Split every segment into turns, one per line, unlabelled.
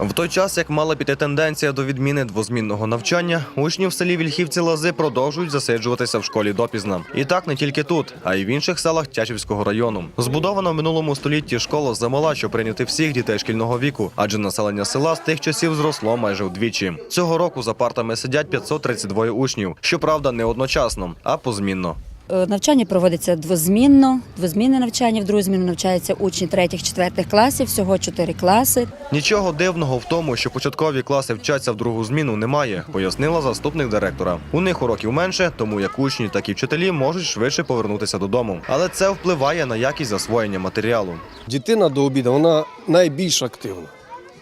В той час, як мала піти тенденція до відміни двозмінного навчання, учні в селі Вільхівці Лази продовжують засиджуватися в школі допізна. І так не тільки тут, а й в інших селах Тячівського району. Збудована в минулому столітті школа замала, щоб прийняти всіх дітей шкільного віку, адже населення села з тих часів зросло майже вдвічі. Цього року за партами сидять 532 учнів. Щоправда, не одночасно, а позмінно.
Е, Навчання проводиться двозмінно. Двозмінне навчання в другу зміну навчаються учні третіх, четвертих класів, всього чотири класи.
Нічого дивного в тому, що початкові класи вчаться в другу зміну, немає, пояснила заступник директора. У них уроків менше, тому як учні, так і вчителі можуть швидше повернутися додому. Але це впливає на якість засвоєння матеріалу.
Дитина до обіду вона найбільш активна,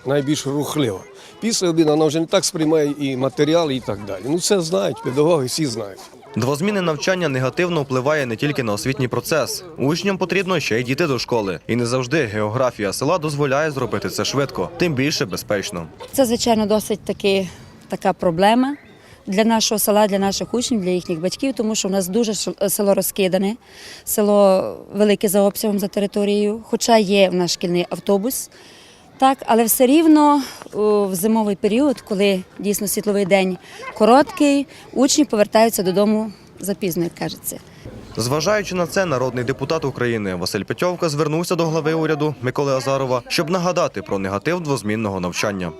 найбільш рухлива. Після обіду вона вже не так сприймає і матеріал, і так далі. Ну це знають, педагоги всі знають.
Двозмінне навчання негативно впливає не тільки на освітній процес. Учням потрібно ще й діти до школи. І не завжди географія села дозволяє зробити це швидко, тим більше безпечно.
Це, звичайно, досить таки така проблема для нашого села, для наших учнів, для їхніх батьків, тому що в нас дуже село розкидане, село велике за обсягом за територією, хоча є в нас шкільний автобус. Так, але все рівно в зимовий період, коли дійсно світловий день короткий, учні повертаються додому запізно, як кажеться.
Зважаючи на це, народний депутат України Василь Петьовка звернувся до глави уряду Миколи Азарова, щоб нагадати про негатив двозмінного навчання.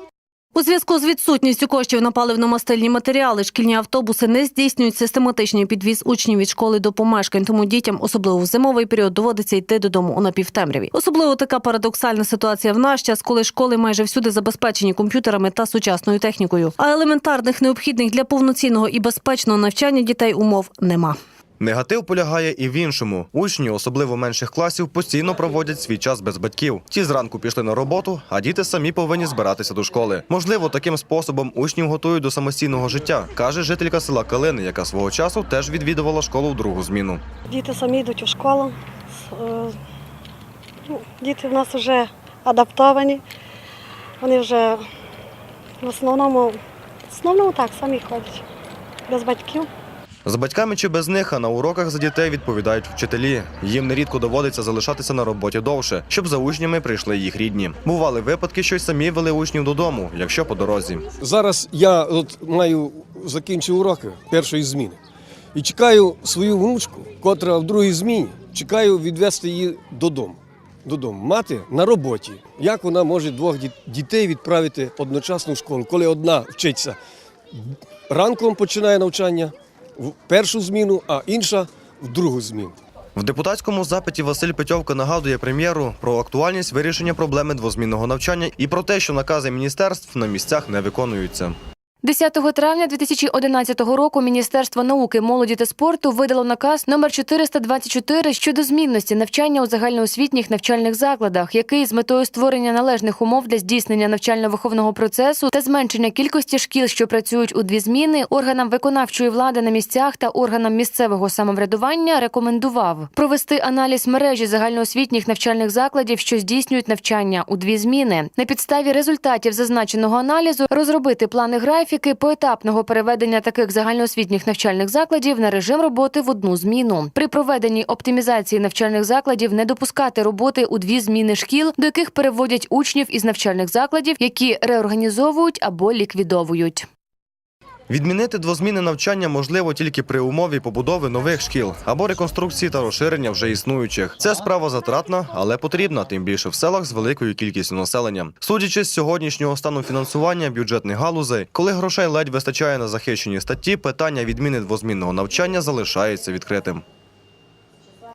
У зв'язку з відсутністю коштів на паливно-мастильні матеріали шкільні автобуси не здійснюють систематичний підвіз учнів від школи до помешкань, тому дітям, особливо в зимовий період, доводиться йти додому у напівтемряві. Особливо така парадоксальна ситуація в наш час, коли школи майже всюди забезпечені комп'ютерами та сучасною технікою. А елементарних необхідних для повноцінного і безпечного навчання дітей умов нема.
Негатив полягає і в іншому. Учні, особливо менших класів, постійно проводять свій час без батьків. Ті зранку пішли на роботу, а діти самі повинні збиратися до школи. Можливо, таким способом учнів готують до самостійного життя, каже жителька села Калини, яка свого часу теж відвідувала школу в другу зміну.
Діти самі йдуть у школу. Е, ну, Діти в нас вже адаптовані. Вони вже в основному, в основному так, самі ходять. Без батьків.
З батьками чи без них, а на уроках за дітей відповідають вчителі. Їм нерідко доводиться залишатися на роботі довше, щоб за учнями прийшли їх рідні. Бували випадки, що й самі вели учнів додому, якщо по дорозі.
Зараз я от маю закінчив уроки першої зміни і чекаю свою внучку, котра в другій зміні, чекаю відвести її додому. Додому. Мати на роботі. Як вона може двох діт- дітей відправити одночасно в школу, коли одна вчиться ранком починає навчання в першу зміну, а інша в другу зміну.
В депутатському запиті Василь Петьовка нагадує прем'єру про актуальність вирішення проблеми двозмінного навчання і про те, що накази міністерств на місцях не виконуються.
10 травня 2011 року Міністерство науки, молоді та спорту видало наказ номер 424 щодо змінності навчання у загальноосвітніх навчальних закладах, який з метою створення належних умов для здійснення навчально-виховного процесу та зменшення кількості шкіл, що працюють у дві зміни, органам виконавчої влади на місцях та органам місцевого самоврядування рекомендував провести аналіз мережі загальноосвітніх навчальних закладів, що здійснюють навчання у дві зміни. На підставі результатів зазначеного аналізу розробити плани графіки поетапного переведення таких загальноосвітніх навчальних закладів на режим роботи в одну зміну. При проведенні оптимізації навчальних закладів не допускати роботи у дві зміни шкіл, до яких переводять учнів із навчальних закладів, які реорганізовують або ліквідовують.
Відмінити двозмінне навчання можливо тільки при умові побудови нових шкіл або реконструкції та розширення вже існуючих. Це справа затратна, але потрібна, тим більше в селах з великою кількістю населення. Судячи з сьогоднішнього стану фінансування бюджетних галузей, коли грошей ледь вистачає на захищені статті, питання відміни двозмінного навчання залишається відкритим.